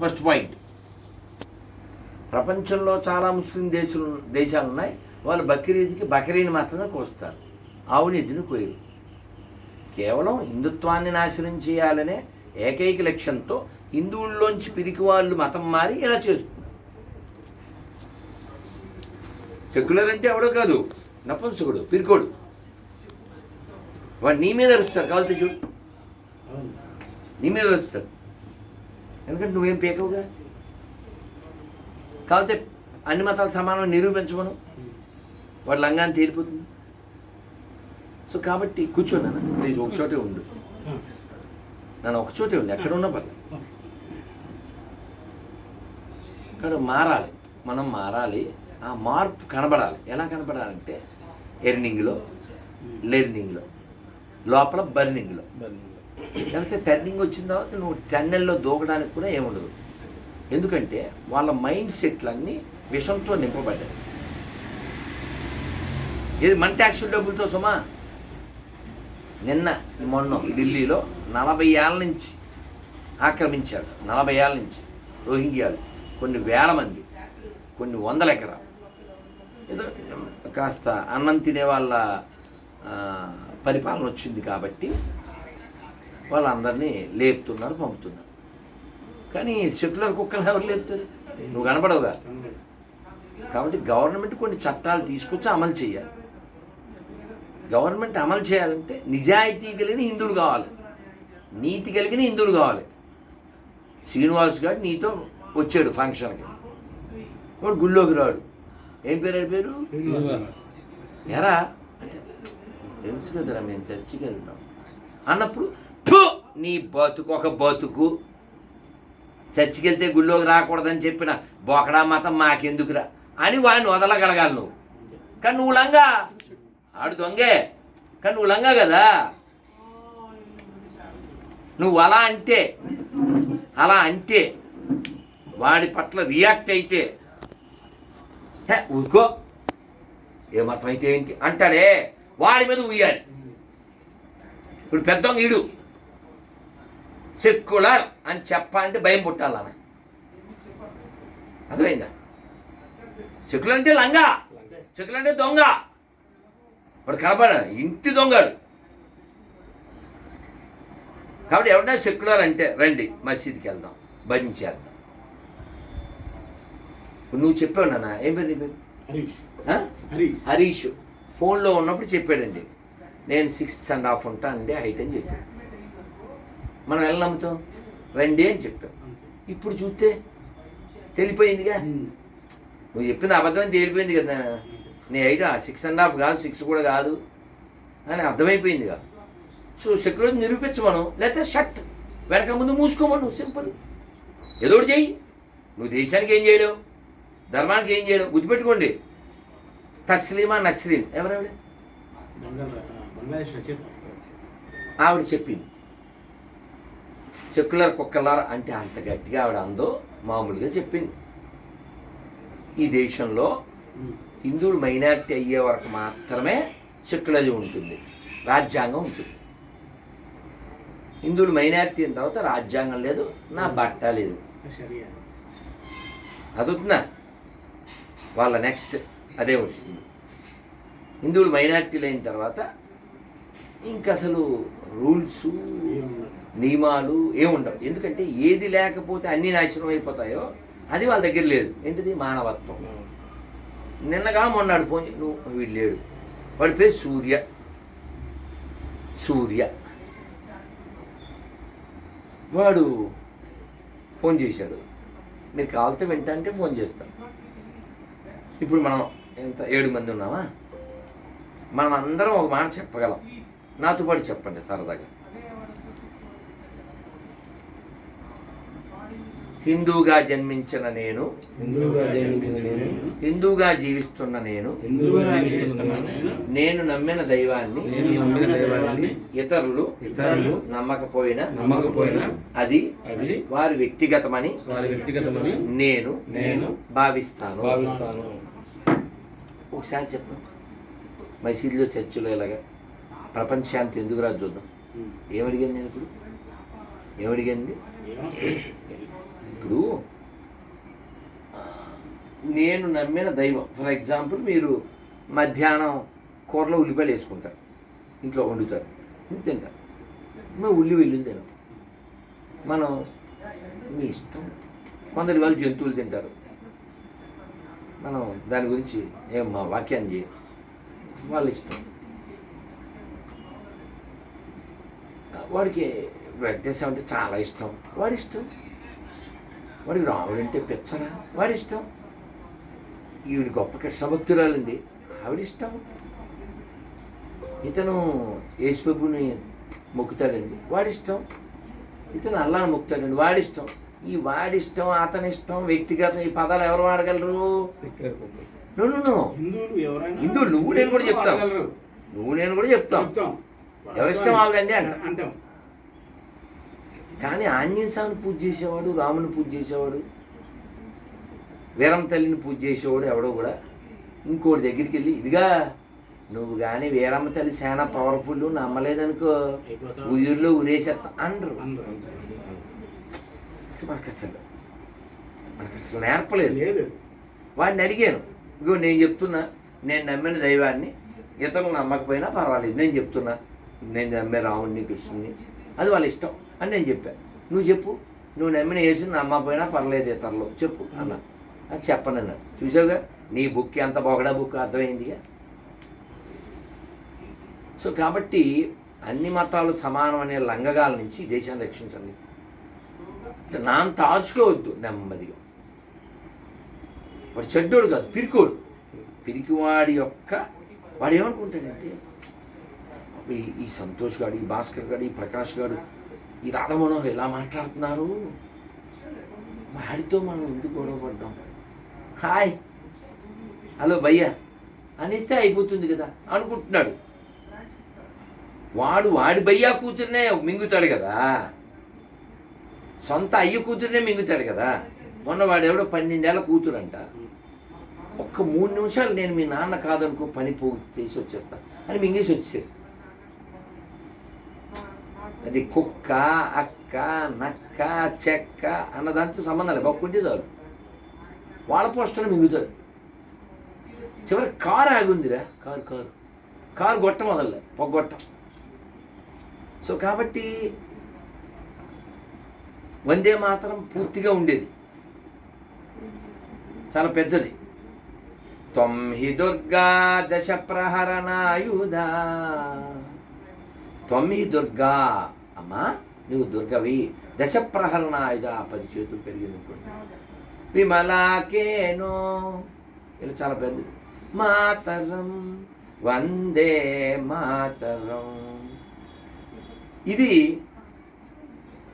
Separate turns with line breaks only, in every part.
First point ప్రపంచంలో చాలా ముస్లిం దేశాలు దేశాలు ఉన్నాయి. వాళ్ళు బక్రీద్కి బక్రీద్ని మాత్రమే కోస్తారు. ఆవుని ఎద్దుని కోయరు. కేవలం హిందుత్వాన్ని నాశనం చేయాలనే ఏకైక లక్ష్యంతో హిందువుల్లోంచి పిరికి వాళ్ళు మతం మారి ఇలా చేస్తున్నారు. సెక్యులర్ అంటే ఎవడో కాదు నపుంసకుడు పిరికోడు. వాడు నీ మీద అరుస్తారు. కావాలితే చూడు నీ మీద అరుస్తారు. ఎందుకంటే నువ్వేం పీకవుగా కాకపోతే అన్ని మతాలు సమానం నిరూపించమను వాడు లంగాన్ని తేలిపోతుంది. సో కాబట్టి కూర్చోన్నాను ప్లీజ్ ఒక చోటే ఉండు. నన్ను ఒక చోటే ఉంది ఎక్కడ ఉన్నా పర్లేదు. ఇక్కడ మారాలి. మనం మారాలి. ఆ మార్పు కనబడాలి. ఎలా కనబడాలంటే ఎర్నింగ్లో లెర్నింగ్లో లోపల బర్నింగ్లో. లేకపోతే టర్నింగ్ వచ్చిన తర్వాత నువ్వు టన్నెల్లో దూకడానికి కూడా ఏముండదు ఎందుకంటే వాళ్ళ మైండ్ సెట్లన్నీ విషంతో నింపబడ్డాయి. ఇది మన ట్యాక్స్ డబ్బులతో సుమా? నిన్న మొన్న ఢిల్లీలో నలభై ఏళ్ళ నుంచి ఆక్రమించారు. నలభై ఏళ్ళ నుంచి రోహింగ్యాలు. కొన్ని వేల మంది కొన్ని వందల ఎకరాలు. ఏదో కాస్త అన్నం తినే వాళ్ళ పరిపాలన వచ్చింది కాబట్టి వాళ్ళందరినీ లేపుతున్నారు పంపుతున్నారు. కానీ సెక్యులర్ కుక్కలు ఎవరు లేపుతారు? నువ్వు కనపడవుగా. కాబట్టి గవర్నమెంట్ కొన్ని చట్టాలు తీసుకొచ్చి అమలు చేయాలి. గవర్నమెంట్ అమలు చేయాలంటే నిజాయితీ కలిగిన హిందువులు కావాలి. నీతి కలిగిన హిందువులు కావాలి. శ్రీనివాస్ గారు నీతో వచ్చాడు ఫంక్షన్కి. వాడు గుళ్ళోకి రాడు. ఏం పేరు పేరు. ఎరా? అంటే తెలుసు కదరా మేము చర్చికి వెళ్తాం అన్నప్పుడు "ఫు! నీ బతుకు ఒక బతుకు. చచ్చికెళ్తే గుళ్ళోకి రాకూడదని చెప్పిన బోకడా మతం మాకెందుకురా అని వాడిని వదలగలగాలి నువ్వు. కానీ నువ్వు లంగా. ఆడు దొంగే. కానీ నువ్వు లంగా కదా. నువ్వు అలా అంటే అలా అంటే వాడి పట్ల రియాక్ట్ అయితే హే ఊరుకో. ఏ మతం అయితే ఏంటి? అంటాడే. వాడి మీద ఉయ్యాలి ఇప్పుడు పెద్ద ఈడు. సెక్యులర్ అని చెప్పాలంటే భయం పుట్టాలన్న అర్థమైందా? సెక్యులర్ అంటే లంగా. సెక్యులర్ అంటే దొంగ. వాడు కనపడ ఇంటి దొంగడు. కాబట్టి ఎవరైనా సెక్యులర్ అంటే రండి మసీద్కి వెళ్దాం భరించేద్దాం ఇప్పుడు నువ్వు చెప్పావు నాన్న ఏం పేరు నీ పేరు?
హరీష్? హరీష్.
ఫోన్లో ఉన్నప్పుడు చెప్పాడండి. నేను సిక్స్ అండ్ హాఫ్ ఉంటా అండి హైట్ అని చెప్పాడు. మనం ఎలా నమ్ముతాం? రండి అని చెప్పాం. ఇప్పుడు చూస్తే తెలిపోయిందిగా. నువ్వు చెప్పిన అబద్ధం తేలిపోయింది కదా. నీ హైట్ సిక్స్ అండ్ హాఫ్ కాదు సిక్స్ కూడా కాదు అని అర్థమైపోయిందిగా. సో సెక్యులర్ నిరూపించమను లేకపోతే షర్ట్ వెనక ముందు మూసుకోమను సింపుల్. ఏదో ఒకటి చెయ్యి. నువ్వు దేశానికి ఏం చేయలేవు ధర్మానికి ఏం చేయలేవు గుర్తుపెట్టుకోండి. తస్లీమా నస్రీన్. ఎవరావిడ ఆవిడ చెప్పింది. సెక్యులర్ కుక్కలార అంటే అంత గట్టిగా ఆవిడ అందో మామూలుగా చెప్పింది. ఈ దేశంలో హిందువులు మైనారిటీ అయ్యే వరకు మాత్రమే సెక్యులరిజం ఉంటుంది రాజ్యాంగం ఉంటుంది. హిందువులు మైనారిటీ అయిన తర్వాత రాజ్యాంగం లేదు నా బట్ట లేదు. అదుతుందా వాళ్ళ నెక్స్ట్ అదే వస్తుంది. హిందువులు మైనారిటీలు అయిన తర్వాత ఇంక అసలు రూల్స్ నియమాలు ఏముండవు. ఎందుకంటే ఏది లేకపోతే అన్ని నాశనం అయిపోతాయో అది వాళ్ళ దగ్గర లేదు. ఏంటిది? మానవత్వం. నిన్నగా మొన్నాడు ఫోన్ చే- నువ్వు వీడు లేడు. వాడి పేరు సూర్య. సూర్య. వాడు ఫోన్ చేశాడు. మీరు కావాలితే వింటా ఫోన్ చేస్తాం ఇప్పుడు మనం ఎంత ఏడు మంది ఉన్నామా? మనం అందరం ఒక మాట చెప్పగలం. నాతో పాటు చెప్పండి సరదాగా. హిందూగా జన్మించిన నేను.
హిందువుగా జన్మించిన నేను.
హిందూగా జీవిస్తున్న నేను.
హిందువుగా జీవిస్తున్న నేను.
నేను నమ్మిన దైవాన్ని.
నేను నమ్మిన దైవాన్ని.
ఇతరులు
ఇతరులు
నమ్మకపోయినా
నమ్మకపోయినా
అది
అది
వారి వ్యక్తిగతమని
వారి వ్యక్తిగతమని
నేను
నేను
భావిస్తాను.
భావిస్తాను.
ఒకసారి చెప్పు. మసీదులో చర్చిలో ఇలాగా ప్రపంచ శాంతి ఎందుకు రాదు చూద్దాం ఏమడిగాను నేను ఇప్పుడు? ఏమడిగానండి ఇప్పుడు నేను నమ్మిన దైవం. ఫర్ ఎగ్జాంపుల్ మీరు మధ్యాహ్నం కూరలో ఉల్లిపాయలు వేసుకుంటారు. ఇంట్లో వండుతారు. మీరు తింటారు. మేము ఉల్లి వెల్లుల్లి తినం మనం మీ ఇష్టం. కొందరు వాళ్ళు జంతువులు తింటారు. మనం దాని గురించి ఏం మా వాక్యాన్ని చేయం. వాళ్ళ ఇష్టం. వాడికి వెంకటేశ్వర అంటే చాలా ఇష్టం. వాడి ఇష్టం? వాడికి రాముడు అంటే పిచ్చరా వాడి ఇష్టం ఈవిడ గొప్ప కృష్ణభక్తురాలండి ఆవిడ ఇష్టం ఇతను యేసుప్రభుని మొక్కుతాడండి. వాడిష్టం? ఇతను అల్లాని మొక్కుతాడండి. వాడిష్టం. ఈ వాడిష్టం అతని ఇష్టం వ్యక్తిగతం ఈ పదాలు ఎవరు వాడగలరు?
హిందువులు
నువ్వు నేను కూడా చెప్తాం
వాడగలరు.
నువ్వు నేను కూడా చెప్తాం
చెప్తాం.
ఎవరిష్టం వాళ్ళదండి అంట. కానీ ఆంజనేయ స్వామిని పూజ చేసేవాడు రాముని పూజ చేసేవాడు వీరం తల్లిని పూజ చేసేవాడు ఎవడో కూడా. ఇంకోటి దగ్గరికి వెళ్ళి ఇదిగా నువ్వు కానీ వీరమ్మ తల్లి చాలా పవర్ఫుల్ నమ్మలేదనుకో
అయిపోతావు.
ఊరిలో ఊరేసేస్తాం అనరు. మనకు అసలు మనకు అసలు నేర్పలేదు.
లేదు.
వాడిని అడిగాను ఇగో నేను చెప్తున్నా నేను నమ్మిన దైవాన్ని ఇతరులు నమ్మకపోయినా పర్వాలేదు నేను చెప్తున్నా నేను నమ్మే రాముడిని కృష్ణుని అది వాళ్ళ ఇష్టం. అని నేను చెప్పాను నువ్వు చెప్పు. నువ్వు నమ్మిన వేసి నమ్మకపోయినా పర్లేదు ఇతరులు. చెప్పు అన్న. అది చెప్పను అన్న. చూసావుగా? నీ బుక్ ఎంత బొగడా బుక్? అర్థమైందిగా? సో కాబట్టి అన్ని మతాలు సమానం అనే లంగగాల నుంచి దేశాన్ని రక్షించండి. అంటే నాన్న తాల్చుకోవద్దు నెమ్మదిగా. వాడు చెడ్డోడు కాదు పిరికోడు. పిరికివాడి యొక్క వాడు ఏమనుకుంటాడంటే ఈ ఈ సంతోష్ గాడు ఈ భాస్కర్ గాడు ఈ ప్రకాష్ గాడు ఈ రాధ మనోహర్ ఎలా మాట్లాడుతున్నారు? వాడితో మనం ఎందుకు గొడవ పడ్డాం? హాయ్. హలో భయ్యా. అనిస్తే అయిపోతుంది కదా అనుకుంటున్నాడు. వాడు వాడి భయ్యా కూతుర్నే మింగుతాడు కదా. సొంత అయ్య కూతురునే మింగుతాడు కదా. మొన్న వాడెవడో పన్నెండేళ్ళ కూతురంట. ఒక్క మూడు నిమిషాలు నేను మీ నాన్న కాదనుకో పని పో చేసి వచ్చేస్తా అని మింగేసి వచ్చేది అది కుక్క అక్క నక్క చెక్క అన్న దాంతో సంబంధం లేదు. పక్కుంటే చాలు. వాళ్ళ పోస్టర్ మింగుతారు. చివరి కారు ఆగుందిరా. Car car. కారు గొట్టం మొదలే పొగ్గొట్టం సో కాబట్టి వందే మాత్రం పూర్తిగా ఉండేది. చాలా పెద్దది. త్వహి దుర్గా దశ ప్రహరణాయుధ త్వహి దుర్గా అమ్మా నువ్వు దుర్గవి. దశ ప్రహరణాయుధ పది చేతులు పెరిగింది అనుకోండి విమలాకేనో. ఇలా చాలా పెద్దది మాతరం వందే మాతరం. ఇది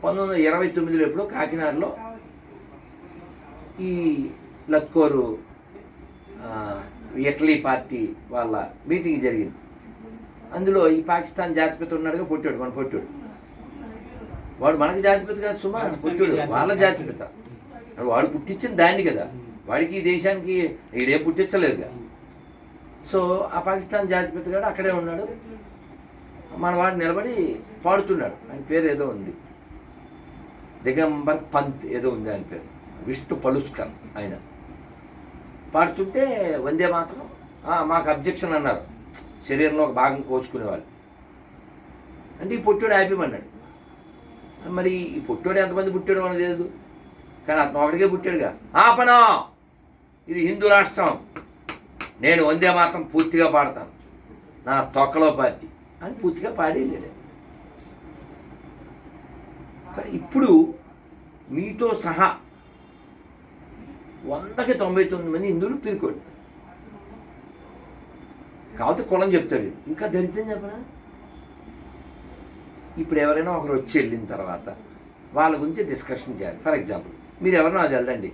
పంతొమ్మిది వందల ఇరవై తొమ్మిదిలో ఎప్పుడు కాకినాడలో ఈ లక్కోరు ఆ, ఇటలీ పార్టీ వాళ్ళ మీటింగ్ జరిగింది. అందులో ఈ పాకిస్తాన్ జాతిపిత ఉన్నాడుగా పొట్టాడు మన పొట్టాడు. వాడు మనకి జాతిపిత కాదు సుమా పొట్టాడు వాళ్ళ జాతిపిత. వాడు పుట్టించిన దాన్ని కదా. వాడికి ఈ దేశానికి ఈడే పుట్టించలేదుగా. సో ఆ పాకిస్తాన్ జాతిపిత గాడు అక్కడే ఉన్నాడు. మన వాడు నిలబడి పాడుతున్నాడు. ఆయన పేరు ఏదో ఉంది. దిగంబర్ పంత్ ఏదో ఉంది ఆయన పేరు. విష్ణు పలుస్కర్ ఆయన. పాడుతుంటే వందే మాత్రం. "ఆ, మాకు అబ్జెక్షన్ అన్నారు. శరీరంలో ఒక భాగం కోసుకునేవాళ్ళు. అంటే ఈ పొట్టోడు హ్యాపీమన్నాడు మరి ఈ పొట్టోడు ఎంతమంది పుట్టాడు మనకు తెలియదు కానీ అతను ఒకటికే పుట్టాడుగా. ఆపనా? ఇది హిందూ రాష్ట్రం. నేను వందే మాత్రం పూర్తిగా పాడతాను. నా తొక్కలో పార్టీ. అని పూర్తిగా పాడేయలేడు. కానీ ఇప్పుడు మీతో సహా వందకి తొంభై తొమ్మిది మంది హిందువులు పిరుకోడు. కాకపోతే కులం చెప్తాడు. ఇంకా దరిద్రం చెప్పనా? ఇప్పుడు ఎవరైనా ఒకరు వచ్చి వెళ్ళిన తర్వాత వాళ్ళ గురించి డిస్కషన్ చేయాలి. ఫర్ ఎగ్జాంపుల్ మీరు ఎవరినో అది వెళ్ళండి.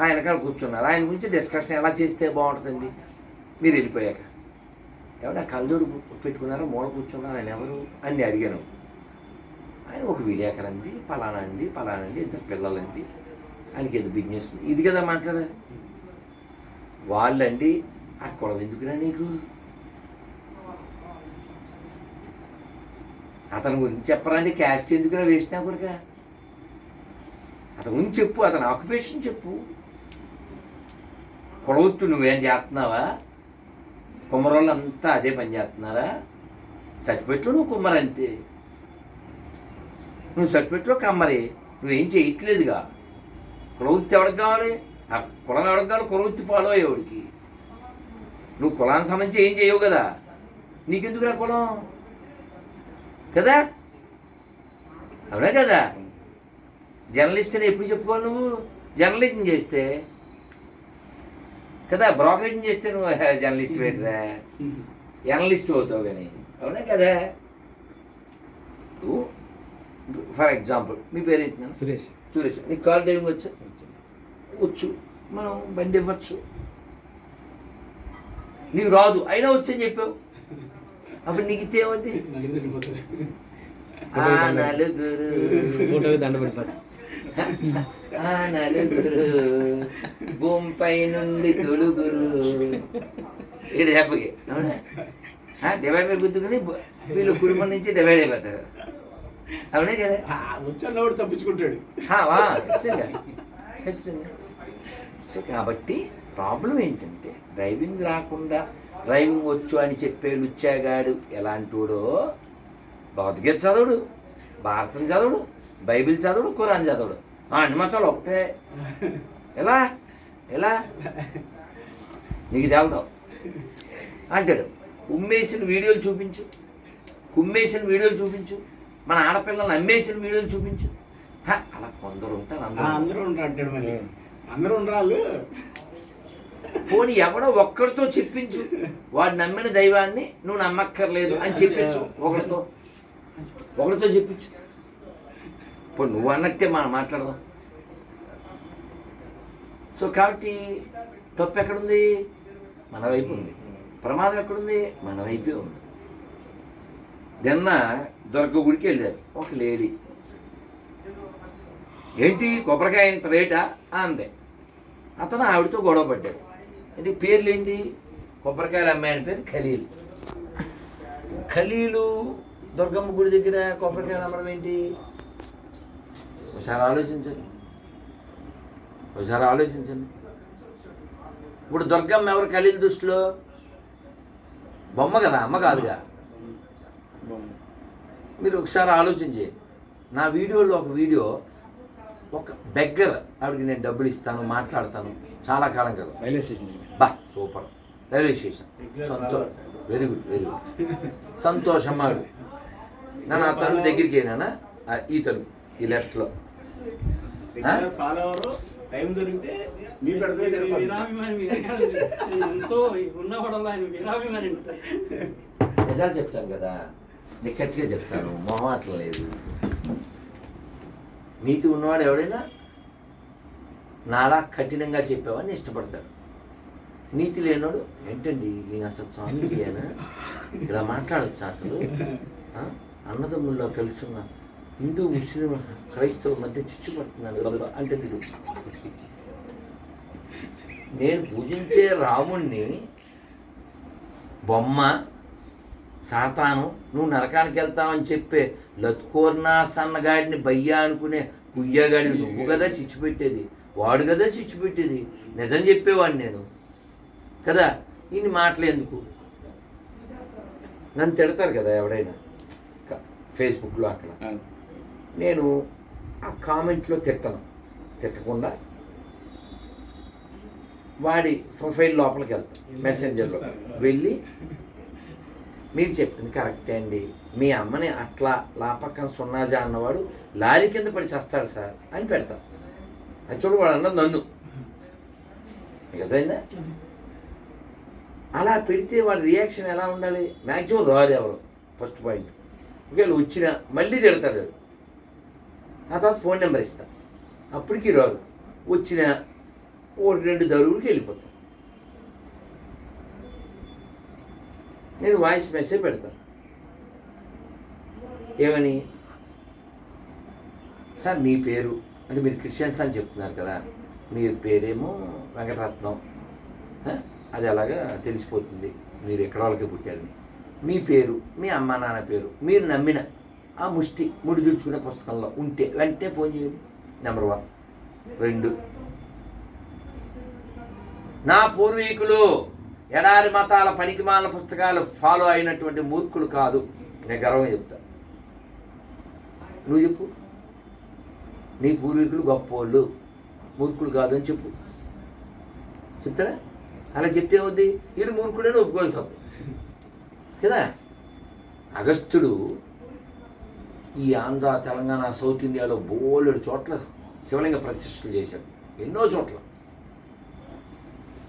ఆయన కాడ కూర్చున్నారు. ఆయన గురించి డిస్కషన్ ఎలా చేస్తే బాగుంటుందండి? మీరు వెళ్ళిపోయాక. ఎవడా కళ్ళజోడు పెట్టుకున్నారో? మూల కూర్చున్నారు? ఆయన ఎవరు? అని అడిగాను. ఆయన ఒక విలేకరు అండి పలానా అండి పలానా అండి ఇద్దరు పిల్లలండి. ఆయనకి ఏదో బిజినెస్ ఇది కదా మాట్లాడాలి వాళ్ళండి ఆ కులం ఎందుకురా నీకు? అతని గురించి చెప్పరాని క్యాస్ట్ ఎందుకురా వేసినా కూడా అతను గురించి చెప్పు అతని ఆక్యుపేషన్ చెప్పు. కొడవత్తు నువ్వేం చేస్తున్నావా? కుమ్మరోళ్ళు అంతా అదే పని చేస్తున్నారా? సచిపెట్లో నువ్వు కుమ్మరంతే. నువ్వు చచ్చిపెట్లో కమ్మరి. నువ్వేం చేయట్లేదుగా. కులవృత్తి ఎవరికి కావాలి? ఆ కులం ఎవరికి కావాలి? కులవృత్తి ఫాలో అయ్యేవాడికి. నువ్వు కులానికి సంబంధించి ఏం చేయవు కదా? నీకెందుకు ఆ కులం? కదా? అవునా కదా? జర్నలిస్ట్ అని ఎప్పుడు చెప్పుకోవాలి నువ్వు? జర్నలిజం చేస్తే. కదా బ్రోకరేజింగ్ చేస్తే నువ్వు జర్నలిస్ట్ పెట్టరా జర్నలిస్ట్ అవుతావు కానీ. అవునా కదా? నువ్వు ఫర్ ఎగ్జాంపుల్ మీ పేరేంటి నాన్న?
సురేష్.
సురేష్. నీకు కార్ డ్రైవింగ్ వచ్చా? వచ్చు. మనం బండి ఇవ్వచ్చు. నీకు రాదు. అయినా వచ్చని చెప్పావు. అప్పుడు నీకు
పోతుంది?
ఆ నలుగురు.
ఫోటోకి దండ
ఆ నలుగురు. భూమిపై నుండి తొలుగురు. ఇక్కడ చెప్పకి. అవునా? డివైడర్ గుర్తుకుని బ- వీళ్ళు కుటుంబం నుంచి డివైడ్ అయిపోతారు. అవునే కదా?
తప్పించుకుంటాడు.
ఖచ్చితంగా. ఖచ్చితంగా. సో కాబట్టి ప్రాబ్లం ఏంటంటే డ్రైవింగ్ రాకుండా డ్రైవింగ్ వచ్చు అని చెప్పే లుచ్చాగాడు. ఎలాంటోడో? భగవద్గీత చదవడు భారతం చదవడు బైబిల్ చదవడు ఖురాన్ చదవడు. ఆ అన్ని మతాలు ఒకటే. ఎలా? ఎలా? నీకు తేల్తావు అంటాడు ఉమ్మేసిన వీడియోలు చూపించు కుమ్మేసిన వీడియోలు చూపించు మన ఆడపిల్లల్ని అమ్మేసిన వీడియోలు చూపించు. అలా కొందరు ఉంటారు అందరూ.
అందరూ ఉండరు అంటాడు మళ్ళీ అందరూ ఉండరాళ్ళు.
పోనీ ఎవడో ఒక్కడితో చెప్పించు. వాడు నమ్మిన దైవాన్ని నువ్వు నమ్మక్కర్లేదు అని చెప్పించు. ఒకరితో ఒకరితో చెప్పించు. ఇప్పుడు నువ్వు అన్నట్టే మనం మాట్లాడదాం. సో కాబట్టి తప్పు ఎక్కడుంది? మన వైపు ఉంది. ప్రమాదం ఎక్కడుంది? మన వైపే ఉంది. నిన్న దొరక గుడికి వెళ్ళారు. ఒక లేడీ. ఏంటి? కొబ్బరికాయ ఇంత రేటా? అందే. అతను ఆవిడతో గొడవ పడ్డాడు. ఇది పేర్లు ఏంటి కొబ్బరికాయలు అమ్మాయని పేరు ఖలీల్. ఖలీలు దుర్గమ్మ గుడి దగ్గర కొబ్బరికాయలు అమ్మడం ఏంటి? ఒకసారి ఆలోచించండి. ఒకసారి ఆలోచించండి. ఇప్పుడు దుర్గమ్మ ఎవరు ఖలీల్ దృష్టిలో? బొమ్మ కదా అమ్మ కాదుగా. మీరు ఒకసారి ఆలోచించి నా వీడియోలో ఒక వీడియో ఒక బెగ్గర్ ఆవిడకి నేను డబ్బులు ఇస్తాను మాట్లాడతాను. చాలా కాలం కదా.
రైల్వే స్టేషన్
బా super. Railway station. Santosh very good very good. సంతోషం ఆవిడ నన్ను ఆ తలుపు దగ్గరికి అయినా ఈ తలుపు ఈ లెఫ్ట్లో
టైం దొరికితే మీ పెడితే
నిజాలు చెప్తాను కదా. నిక్కచ్చిగా చెప్తాను. మొహమాటం లేదు. నీతి ఉన్నవాడు ఎవడైనా నాలా కఠినంగా చెప్పేవాడిని ఇష్టపడతాడు. నీతి లేనోడు ఏంటండి ఈయన అసలు స్వామి ఇలా మాట్లాడచ్చు అసలు? అన్నదమ్ముల్లో అన్నదమ్ముల్లో కలుసున్న హిందూ ముస్లిం క్రైస్తవ మధ్య చిచ్చు పడుతున్నాడు అంటే వీడు నేను పూజించే రాముణ్ణి బొమ్మ సాతాను నువ్వు నరకానికి వెళ్తావని చెప్పే లత్కోర్నా సన్నగాడిని బయ్యా అనుకునే కుయ్యగాడిని నువ్వు కదా చిచ్చు పెట్టేది వాడు కదా చిచ్చు పెట్టేది నిజం చెప్పేవాడిని నేను. కదా? ఇన్ని మాటలు ఎందుకు? నన్ను తిడతారు కదా ఎవడైనా? ఫేస్బుక్లో అక్కడ. నేను ఆ కామెంట్లో తిట్టను. తిట్టకుండా వాడి ప్రొఫైల్ లోపలికి వెళ్తాను మెసెంజర్లో వెళ్ళి మీరు చెప్పింది కరెక్టే అండి. మీ అమ్మని అట్లా లాపక్కన సున్నాజా అన్నవాడు లారీ కింద పడి చేస్తాడు సార్ అని పెడతాం. అది చూడు వాడు అన్నది నన్ను. అర్థమైందా? అలా పెడితే వాడి రియాక్షన్ ఎలా ఉండాలి? మ్యాక్సిమం రాదు ఎవరు. First point. ఒకవేళ వచ్చిన మళ్ళీ తిడతాడు ఆ తర్వాత ఫోన్ నెంబర్ ఇస్తా. అప్పటికి రాదు వచ్చిన ఓ రెండు దరువులకి వెళ్ళిపోతాం. నేను వాయిస్ మెసేజ్ పెడతాను ఏమని? సార్ మీ పేరు అంటే మీరు క్రిస్టియన్స్ అని చెప్తున్నారు కదా మీ పేరేమో వెంకటరత్నం. అది అలాగా తెలిసిపోతుంది. మీరు ఎక్కడ వాళ్ళకి పుట్టారని. మీ పేరు మీ అమ్మ నాన్న పేరు మీరు నమ్మిన ఆ ముష్టి ముడి దుడుచుకునే పుస్తకంలో ఉంటే వెంటనే ఫోన్ చేయండి నెంబర్ వన్ రెండు. నా పూర్వీకులు ఎడారి మతాల పనికిమాల పుస్తకాలు ఫాలో అయినటువంటి మూర్ఖులు కాదు. నేను గర్వం చెప్తా. నువ్వు చెప్పు. నీ పూర్వీకులు గొప్పోళ్ళు. మూర్ఖులు కాదు అని చెప్పు. చెప్తారా? అలా చెప్తే ఏముంది? వీడు మూర్ఖుడని ఒప్పుకోవాల్సి వస్తుంది కదా? అగస్త్యుడు ఈ ఆంధ్ర తెలంగాణ సౌత్ ఇండియాలో బోలెడు చోట్ల శివలింగ ప్రతిష్టలు చేశాడు. ఎన్నో చోట్ల.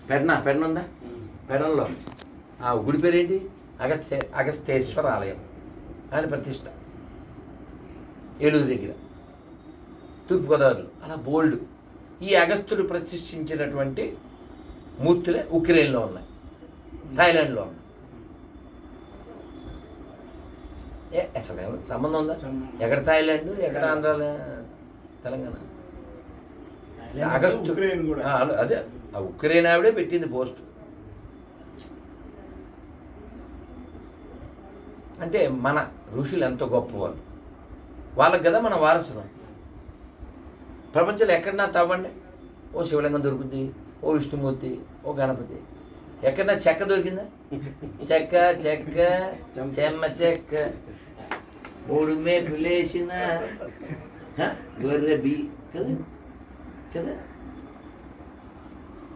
పెడనా పెడనుందా ఉందా పెడనలో ఆ గుడి పేరేంటి? అగస్త్య అగస్తేశ్వర ఆలయం. ఆయన ప్రతిష్ట. ఏలూరు దగ్గర. తూర్పుగోదావరిలో అలా బోల్డ్. ఈ అగస్త్యుడు ప్రతిష్ఠించినటువంటి మూర్తులే ఉక్రెయిన్లో ఉన్నాయి. థాయిలాండ్లో ఉన్నాయి. ఏ అసలు ఏమైనా సంబంధం ఉందా? ఎక్కడ థాయిలాండ్ ఎక్కడ ఆంధ్ర తెలంగాణ? అలా- అదే ఆ ఉక్రెయిన్ ఆవిడే పెట్టింది పోస్ట్. అంటే మన ఋషులు ఎంతో గొప్పవాళ్ళు. వాళ్ళకి కదా మన వారసులు. ప్రపంచంలో ఎక్కడన్నా తవ్వండి. ఓ శివలింగం దొరుకుద్ది ఓ విష్ణుమూర్తి ఓ గణపతి. ఎక్కడన్నా చెక్క దొరికిందా? చెక్క చెక్క చెమ్మ చెక్క. మూడు మేకులేసిన లేచిన గొర్రె బి కదా? కదా?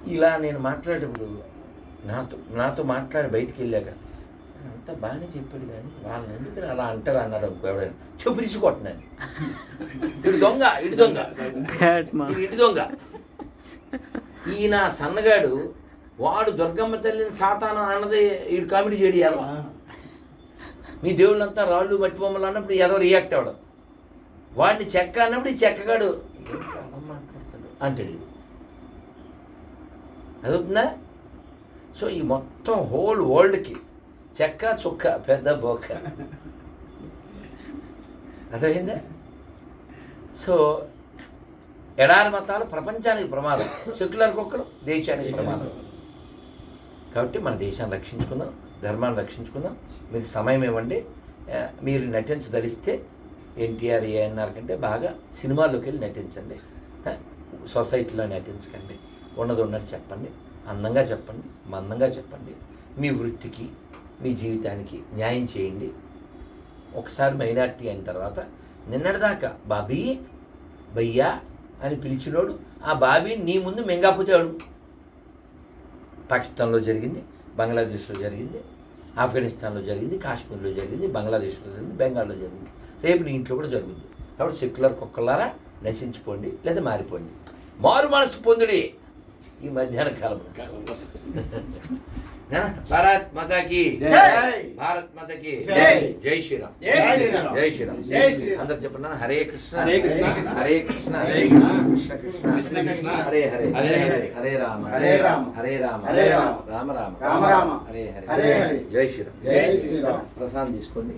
ఇలా నేను మాట్లాడేటప్పుడు నాతో నాతో మాట్లాడి బయటికి వెళ్ళాక అంతా బాగానే చెప్పాడు కానీ వాళ్ళని ఎందుకు అలా అంటారు అన్నాడు ఎవడైనా. చెప్పు తీసుకొట్టున్నాను ఇటు దొంగ ఇటు దొంగ. ఇటు దొంగ. ఈయన సన్నగాడు వాడు దుర్గమ్మ తల్లిని సాతాను అన్నది ఈడు కామెడీ చేయడు ఎలా మీ దేవుళ్ళంతా రాళ్ళు మట్టి బొమ్మలు అన్నప్పుడు ఏదో రియాక్ట్ అవ్వడం వాడిని చెక్క అన్నప్పుడు ఈ చెక్కగాడు? అంటాడు. అదవుతుందా సో ఈ మొత్తం హోల్ వరల్డ్కి చెక్క చుక్క పెద్ద బొక్క అర్థమైందా సో ఎడారి మతాలు ప్రపంచానికి ప్రమాదం సెక్యులర్ కుక్కలు దేశానికి ప్రమాదం కాబట్టి మన దేశాన్ని రక్షించుకుందాం ధర్మాన్ని రక్షించుకుందాం మీరు సమయం ఇవ్వండి. మీరు నటించదలిస్తే ఎన్టీఆర్ ఏఎన్ఆర్ కంటే బాగా సినిమాల్లోకి వెళ్ళి నటించండి సొసైటీలో నటించకండి. ఉన్నది ఉన్నది చెప్పండి. అందంగా చెప్పండి మందంగా చెప్పండి. మీ వృత్తికి మీ జీవితానికి న్యాయం చేయండి. ఒకసారి మైనార్టీ అయిన తర్వాత నిన్నటిదాకా బాబీ భయ్యా అని పిలిచినోడు ఆ బాబీ నీ ముందు మెంగాపోతే పాకిస్తాన్లో జరిగింది బంగ్లాదేశ్లో జరిగింది ఆఫ్ఘనిస్తాన్లో జరిగింది కాశ్మీర్లో జరిగింది బంగ్లాదేశ్లో జరిగింది బెంగాల్లో జరిగింది. రేపు నీ ఇంట్లో కూడా జరుగుతుంది కాబట్టి సెక్యులర్ కుక్కలారా నశించుకోండి లేదా మారిపోండి. మారు మనసు పొందుడి. ఈ మధ్యాహ్న కాలంలో భారత్ మాతాకి
జై.
భారత్ మాతకి
జై.
జై శ్రీరామ్
జై శ్రీరామ్.
జై శ్రీరామ్
జై శ్రీరామ్.
అందరు చెప్పండి హరే కృష్ణ
హరే కృష్ణ.
హరే కృష్ణ
హరే కృష్ణ.
కృష్ణ కృష్ణ
కృష్ణ కృష్ణ.
హరే హరే
హరే హరే.
హరే రామ
హరే రామ.
హరే రామ
హరే రామ.
రామ రామ
రామ రామ.
హరే హరే
హరే హరే.
జై శ్రీరామ్
జై శ్రీరామ్.
ప్రసాదం తీసుకోండి